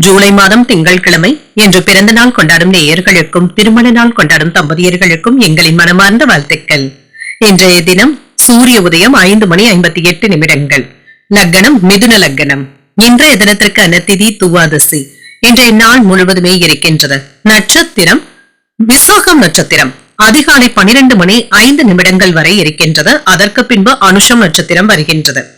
ஜூலை மாதம் திங்கட்கிழமை என்று பிறந்த நாள் கொண்டாடும் நேயர்களுக்கும் திருமண நாள் கொண்டாடும் தம்பதியர்களுக்கும் எங்களின் மனமார்ந்த வாழ்த்துக்கள். இன்றைய தினம் சூரிய உதயம் ஐந்து மணி ஐம்பத்தி எட்டு நிமிடங்கள். லக்னம் மிதுன லக்னம் இன்றைய தினத்திற்கான திதி துவாதசி. இன்றைய நாள் முழுவதுமே இருக்கின்றது. நட்சத்திரம் விசாகம் நட்சத்திரம். அதிகாலை பனிரெண்டு மணி ஐந்து நிமிடங்கள் வரை இருக்கின்றது. அதற்கு பின்பு அனுஷம் நட்சத்திரம் வருகின்றது.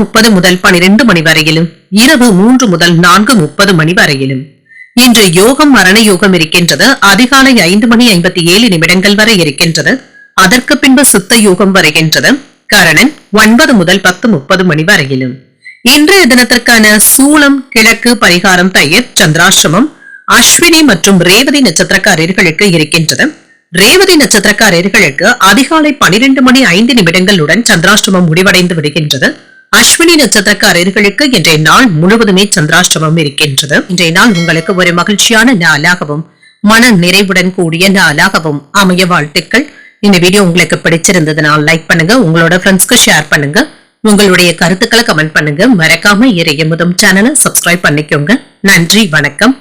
முப்பது முதல் பனிரெண்டு மணி வரையிலும் இரவு மூன்று முதல் நான்கு முப்பது மணி வரையிலும். இன்று யோகம் மரண யோகம் இருக்கின்றது. அதிகாலை ஐந்து மணி ஐம்பத்தி ஏழு நிமிடங்கள் வரை இருக்கின்றது. அதற்கு பின்பு சித்த யோகம் வருகின்றது. கரணன் ஒன்பது முதல் பத்து முப்பது மணி வரையிலும். இன்றைய தினத்திற்கான சூளம் கிழக்கு பரிகாரம் தயிர் சந்திராசிரமம் அஸ்வினி மற்றும் ரேவதி நட்சத்திரக்காரர்களுக்கு இருக்கின்றது. ரேவதி நட்சத்திரக்காரர்களுக்கு அதிகாலை பனிரெண்டு மணி ஐந்து நிமிடங்களுடன் சந்திராஷ்டமம் முடிவடைந்து விடுகின்றது. அஸ்வினி நட்சத்திரக்காரர்களுக்கு இன்றைய நாள் முழுவதுமே சந்திராஷ்டமம் இருக்கின்றது. இன்றைய நாள் உங்களுக்கு ஒரு மகிழ்ச்சியான நாளாகவும் மன நிறைவுடன் கூடிய நாளாகவும் அமைய வாழ்த்துக்கள். இந்த வீடியோ உங்களுக்கு பிடிச்சிருந்ததுனால் லைக் பண்ணுங்க உங்களோட ஃப்ரெண்ட்ஸ்க்கு ஷேர் பண்ணுங்க. உங்களுடைய கருத்துக்களை கமெண்ட் பண்ணுங்க. மறக்காம இறைய முதம் சேனலை சப்ஸ்கிரைப் பண்ணிக்கோங்க. நன்றி வணக்கம்.